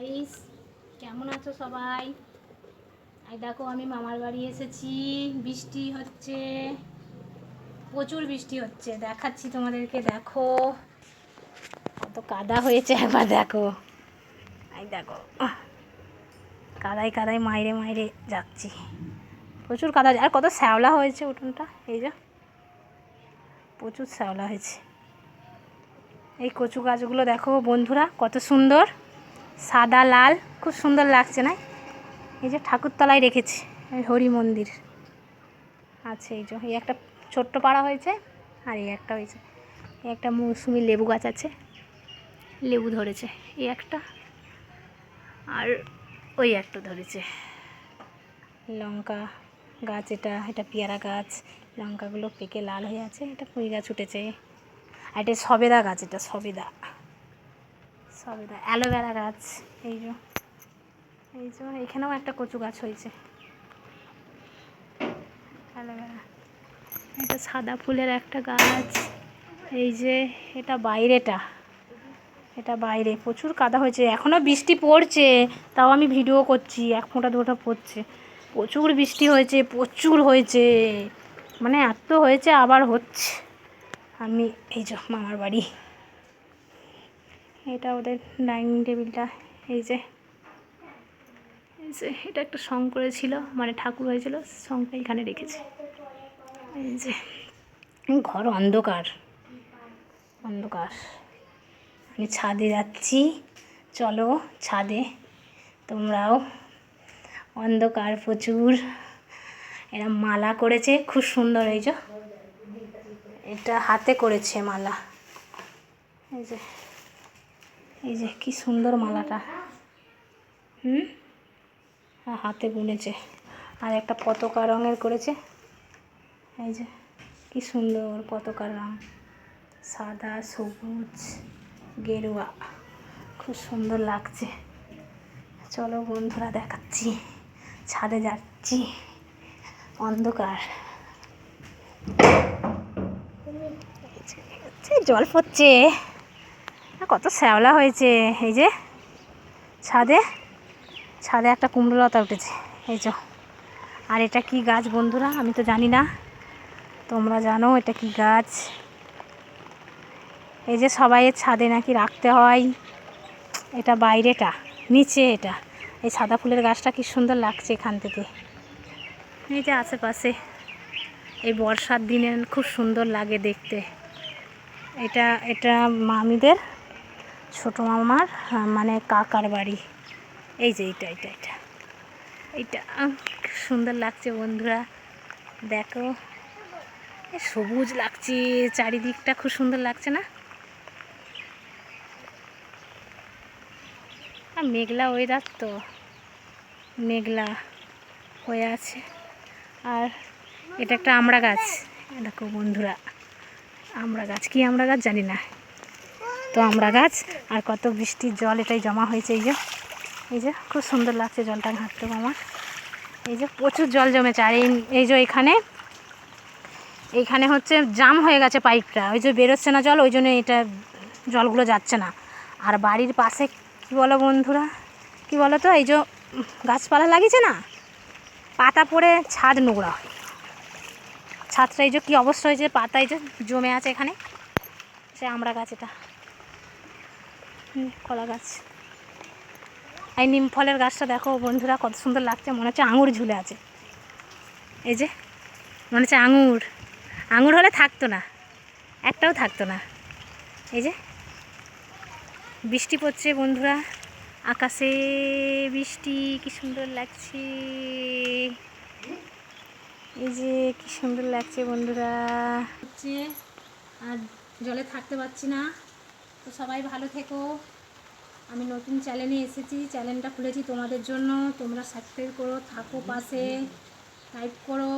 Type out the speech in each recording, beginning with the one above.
Guys কেমন আছো সবাই? এই দেখো, আমি মামার বাড়ি এসেছি। বৃষ্টি হচ্ছে। প্রচুর বৃষ্টি হচ্ছে। দেখাচ্ছি তোমাদেরকে, দেখো। কত কাদা হয়েছে একবার দেখো। এই দেখো। কাদায় কাদায় মাইরে মাইরে যাচ্ছি। প্রচুর কাদা আর কত শ্যাওলা হয়েছে উঠোনটা। এই যে, প্রচুর শ্যাওলা হয়েছে। এই কচু গাছগুলো দেখো বন্ধুরা, কত সুন্দর। সাদা লাল, খুব সুন্দর লাগছে না? এই যে ঠাকুরতলায় রেখেছি হরি মন্দির। আছে এই যে, এই একটা ছোট্ট পাড়া হয়েছে, আর এই একটা হয়েছে। এই একটা মৌসুমি লেবু গাছ আছে, লেবু ধরেছে। এই একটা, আর ওই একটা ধরেছে। লঙ্কা গাছ এটা এটা পেয়ারা গাছ। লঙ্কাগুলো পেকে লাল হয়ে আছে, এটা পুঁই গাছ উঠেছে। আর এটা সবেদা গাছ, এটা সবেদা। সবেদা অ্যালোভেরা গাছ, এই যে এই যে, এখানেও একটা কচু গাছ হয়েছে। অ্যালোভেরা, এটা সাদা ফুলের একটা গাছ, এই যে, এটা বাইরেটা, এটা বাইরে, প্রচুর কাদা হয়েছে এখনও বৃষ্টি পড়ছে, তাও আমি ভিডিও করছি, এক ফোঁটা দুটো পড়ছে, প্রচুর বৃষ্টি হয়েছে, প্রচুর হয়েছে মানে এত হয়েছে আবার হচ্ছে, আমি, এই যে, মামার বাড়ি। এটা ওদের ডাইনিং টেবিলটা, এই যে। এই যে, এটা একটা সং করেছিল মানে ঠাকুর হয়েছিল, সংটা এখানে রেখেছে। এই যে, ঘর অন্ধকার অন্ধকার। আমি ছাদে যাচ্ছি, চলো ছাদে, তোমরাও। অন্ধকার প্রচুর। এরা মালা করেছে, খুব সুন্দর, এই যে। এটা হাতে করেছে মালা। এই যে। এই যে কি সুন্দর মালাটা। হুম? আর হাতে বুনেছে। আর একটা পতাকা রঙের করেছে। এই যে, কি সুন্দর পতাকার রঙ সাদা, সবুজ, গেরুয়া। খুব সুন্দর লাগছে। চলো বন্ধুরা দেখাচ্ছি। ছাদে যাচ্ছি। অন্ধকার। জল পড়ছে। কত শ্যাওলা হয়েছে? এই যে, ছাদে ছাদে একটা কুমড়ো লতা উঠেছে। এই যে, আর এটা কি গাছ বন্ধুরা? আমি তো জানি না। তোমরা জানো এটা কি গাছ? এই যে সবাইয়ের ছাদে নাকি রাখতে হয়। এটা বাইরেটা, নিচে এটা। এই সাদা ফুলের গাছটা কি সুন্দর লাগছে এখান থেকে। এই যে আশেপাশে, এই বর্ষার দিনে খুব সুন্দর লাগে দেখতে। এটা এটা মামিদের ছোটো মামার মানে কাকার বাড়ি। এই যে এইটা এটা এটা খুব সুন্দর লাগছে বন্ধুরা। দেখো সবুজ লাগছে, চারিদিকটা খুব সুন্দর লাগছে না? আর মেঘলা ওয়েদার তো, মেঘলা হয়ে আছে। আর এটা একটা আমড়া গাছ দেখো বন্ধুরা আমড়া গাছ কি আমড়া গাছ জানি না। তো আমরা গাছ, আর কত বৃষ্টির জল, এটাই জমা হয়েছে, এই যে। এই যে, খুব সুন্দর লাগছে জলটা ঘাঁটতে আমার। এই যে, প্রচুর জল জমেছে, আর এই এই যে এখানে এইখানে হচ্ছে জাম হয়ে গেছে পাইপটা। ওই যে বেরোচ্ছে না জল, ওই জন্য এটা জলগুলো যাচ্ছে না। আর বাড়ির পাশে, কি বলো বন্ধুরা? কি বলো তো, এই যে, গাছপালা লাগিয়েছে না? পাতা পড়ে ছাদ নোংরা হয়। ছাদটা এই যে, কী অবস্থা হয়েছে পাতা এই যে জমে আছে এখানে? সে আমরা গাছ এটা। কলা গাছ। এই নিম ফলের গাছটা দেখো বন্ধুরা, কত সুন্দর লাগছে, মনে হচ্ছে আঙুর ঝুলে আছে। এই যে, মনে হচ্ছে আঙুর। আঙুর হলে থাকতো না, একটাও থাকতো না। এই যে, বৃষ্টি পড়ছে বন্ধুরা, আকাশে বৃষ্টি, কি সুন্দর লাগছে। এই যে, কি সুন্দর লাগছে বন্ধুরা। হচ্ছে, আর জলে থাকতে পারছি না। তো সবাই ভালো থেকো। আমি নতুন চ্যানেলে এসেছি। চ্যানেলটা খুলেছি তোমাদের জন্য। তোমরা সাবস্ক্রাইব করো থাকো পাশে টাইপ করো।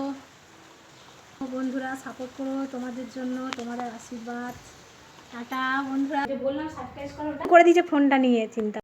বন্ধুরা সাপোর্ট করো তোমাদের জন্য তোমাদের আশীর্বাদ। টাটা বন্ধুরা। বললাম সাবস্ক্রাইব করো করে দিয়েছে ফোনটা নিয়ে চিন্তা